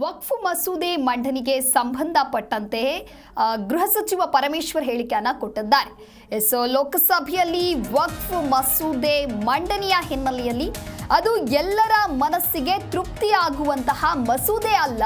ವಕ್ಫ್ ಮಸೂದೆ ಮಂಡನೆಗೆ ಸಂಬಂಧಪಟ್ಟಂತೆ ಗೃಹ ಸಚಿವ ಪರಮೇಶ್ವರ್ ಹೇಳಿಕೆಯನ್ನ ಕೊಟ್ಟಿದ್ದಾರೆ. ಸೊ ಲೋಕಸಭೆಯಲ್ಲಿ ವಕ್ಫ್ ಮಸೂದೆ ಮಂಡನೆಯ ಹಿನ್ನೆಲೆಯಲ್ಲಿ ಅದು ಎಲ್ಲರ ಮನಸ್ಸಿಗೆ ತೃಪ್ತಿಯಾಗುವಂತಹ ಮಸೂದೆ ಅಲ್ಲ.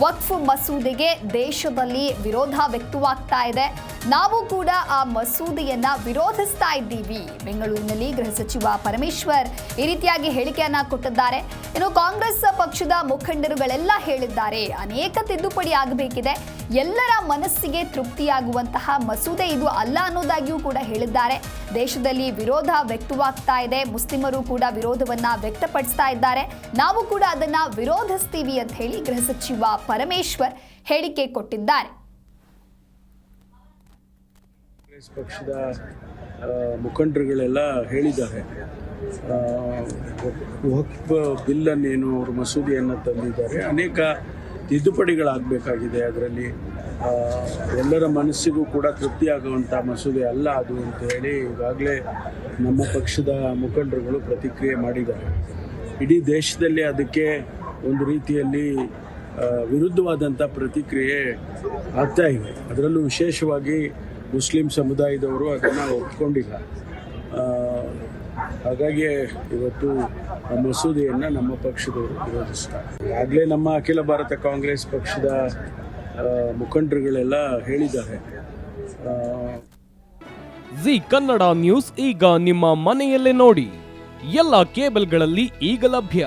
ವಕ್ಫ್ ಮಸೂದೆಗೆ ದೇಶದಲ್ಲಿ ವಿರೋಧ ವ್ಯಕ್ತವಾಗ್ತಾ ಇದೆ. ನಾವು ಕೂಡ ಆ ಮಸೂದೆಯನ್ನ ವಿರೋಧಿಸ್ತಾ ಇದ್ದೀವಿ. ಬೆಂಗಳೂರಿನಲ್ಲಿ ಗೃಹ ಸಚಿವ ಪರಮೇಶ್ವರ್ ಈ ರೀತಿಯಾಗಿ ಹೇಳಿಕೆಯನ್ನ ಕೊಟ್ಟಿದ್ದಾರೆ. ಇನ್ನು ಕಾಂಗ್ರೆಸ್ ಪಕ್ಷದ ಮುಖಂಡರುಗಳೆಲ್ಲ ಹೇಳಿದ್ದಾರೆ, ಅನೇಕ ತಿದ್ದುಪಡಿ ಆಗಬೇಕಿದೆ. ಎಲ್ಲರ ಮನಸ್ಸಿಗೆ ತೃಪ್ತಿಯಾಗುವಂತಹ ಮಸೂದೆ ಇದು ಅಲ್ಲ ಅನ್ನೋದಾಗಿಯೂ ಕೂಡ ಹೇಳಿದ್ದಾರೆ. ದೇಶದಲ್ಲಿ ವಿರೋಧ ವ್ಯಕ್ತವಾಗ್ತಾ ಇದೆ. ಮುಸ್ಲಿಮರು ಕೂಡ ವಿರೋಧವನ್ನ ವ್ಯಕ್ತಪಡಿಸ್ತಾ ಇದ್ದಾರೆ. ನಾವು ಕೂಡ ಅದನ್ನ ವಿರೋಧಿಸ್ತೀವಿ ಅಂತ ಹೇಳಿ ಗೃಹ ಸಚಿವ ಪರಮೇಶ್ವರ್ ಹೇಳಿಕೆ ಕೊಟ್ಟಿದ್ದಾರೆ. ಪಕ್ಷದ ಮುಖಂಡರುಗಳೆಲ್ಲ ಹೇಳಿದ್ದಾರೆ. ವಕ್ಫ್ ಬಿಲ್ಲನ್ನೇನು ಅವರು ಮಸೂದೆಯನ್ನು ತಂದಿದ್ದಾರೆ. ಅನೇಕ ತಿದ್ದುಪಡಿಗಳಾಗಬೇಕಾಗಿದೆ ಅದರಲ್ಲಿ. ಎಲ್ಲರ ಮನಸ್ಸಿಗೂ ಕೂಡ ತೃಪ್ತಿಯಾಗುವಂಥ ಮಸೂದೆ ಅಲ್ಲ ಅದು ಅಂತ ಹೇಳಿ ಈಗಾಗಲೇ ನಮ್ಮ ಪಕ್ಷದ ಮುಖಂಡರುಗಳು ಪ್ರತಿಕ್ರಿಯೆ ಮಾಡಿದ್ದಾರೆ. ಇಡೀ ದೇಶದಲ್ಲಿ ಅದಕ್ಕೆ ಒಂದು ರೀತಿಯಲ್ಲಿ ವಿರುದ್ಧವಾದಂಥ ಪ್ರತಿಕ್ರಿಯೆ ಆಗ್ತಾ ಇವೆ ಅದರಲ್ಲೂ ವಿಶೇಷವಾಗಿ ಮುಸ್ಲಿಂ ಸಮುದಾಯದವರು ಅದನ್ನು ಒಪ್ಕೊಂಡಿಲ್ಲ. ಹಾಗಾಗಿ ಇವತ್ತು ಮಸೂದೆಯನ್ನು ನಮ್ಮ ಪಕ್ಷದವರು ವಿರೋಧಿಸ್ತಾರೆ ಆಗಲೇ ನಮ್ಮ ಅಖಿಲ ಭಾರತ ಕಾಂಗ್ರೆಸ್ ಪಕ್ಷದ ಮುಖಂಡರುಗಳೆಲ್ಲ ಹೇಳಿದ್ದಾರೆ. ಜಿ ಕನ್ನಡ ನ್ಯೂಸ್ ಈಗ ನಿಮ್ಮ ಮನೆಯಲ್ಲೇ ನೋಡಿ. ಎಲ್ಲ ಕೇಬಲ್ಗಳಲ್ಲಿ ಈಗ ಲಭ್ಯ.